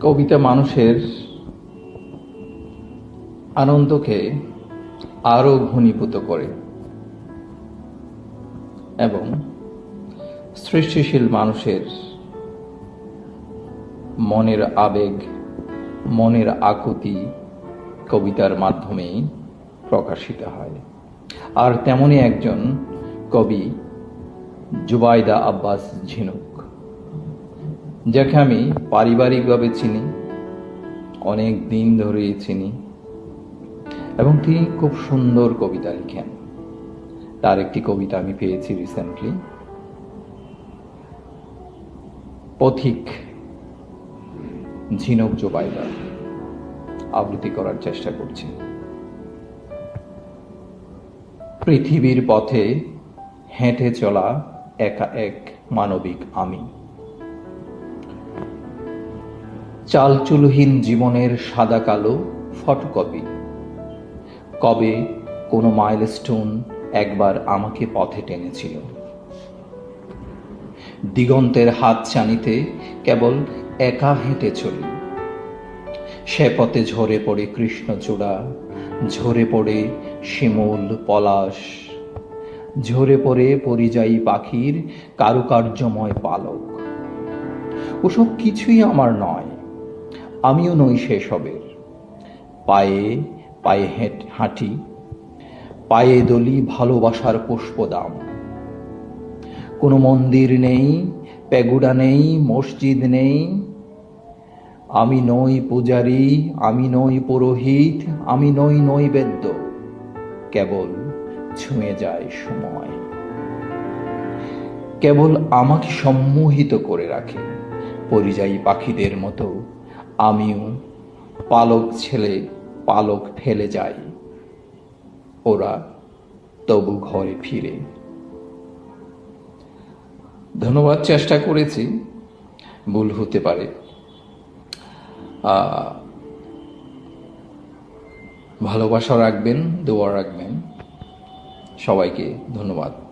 কবিতা মানুষের আনন্দকে আরও ঘনীভূত করে এবং সৃষ্টিশীল মানুষের মনের আবেগ, মনের আকুতি কবিতার মাধ্যমেই প্রকাশিত হয়। আর তেমনই একজন কবি, জুবাইদা আব্বাস ঝিনুক। যাকে আমি পারিবারিকভাবে চিনি, অনেক দিন ধরেই চিনি, এবং তিনি খুব সুন্দর কবিতা লিখেন। তার একটি কবিতা আমি পেয়েছি রিসেন্টলি পথিক ঝিনুক জোবাইদা আবৃত্তি করার চেষ্টা করছি। পৃথিবীর পথে হেঁটে চলা একা এক মানবিক আমি। চালচুলহীন জীবনের সাদা কালো ফটোকপি। কবে কোনো মাইলস্টোন একবার আমাকে পথে টেনেছিল। দিগন্তের হাত চানিতে কেবল একা হেঁটে চলি। সে পথে ঝরে পড়ে কৃষ্ণচূড়া, ঝরে পড়ে শিমুল পলাশ, ঝরে পড়ে পরিযায়ী পাখির কারুকার্যময় পালক। ওসব কিছুই আমার নয় আমিও নই সেসবের পায়ে পায়ে হেঁট হাঁটি, পায়ে দলি ভালোবাসার পুষ্পদাম। কোনো মন্দির নেই পেগুডা নেই, মসজিদ নেই। আমি নই পূজারী, আমি নই পুরোহিত, আমি নই নৈবেদ্য। কেবল ছুঁয়ে যায় সময়। কেবল আমাকে সম্মোহিত করে রাখে পরিযায়ী পাখিদের মতো আমিও পালক ছেলে পালক ফেলে যাই। ওরা তবু ঘরে ফিরে। ধন্যবাদ, চেষ্টা করেছি, ভুল হতে পারে। ভালোবাসা রাখবেন, দোয়া রাখবেন। সবাইকে ধন্যবাদ।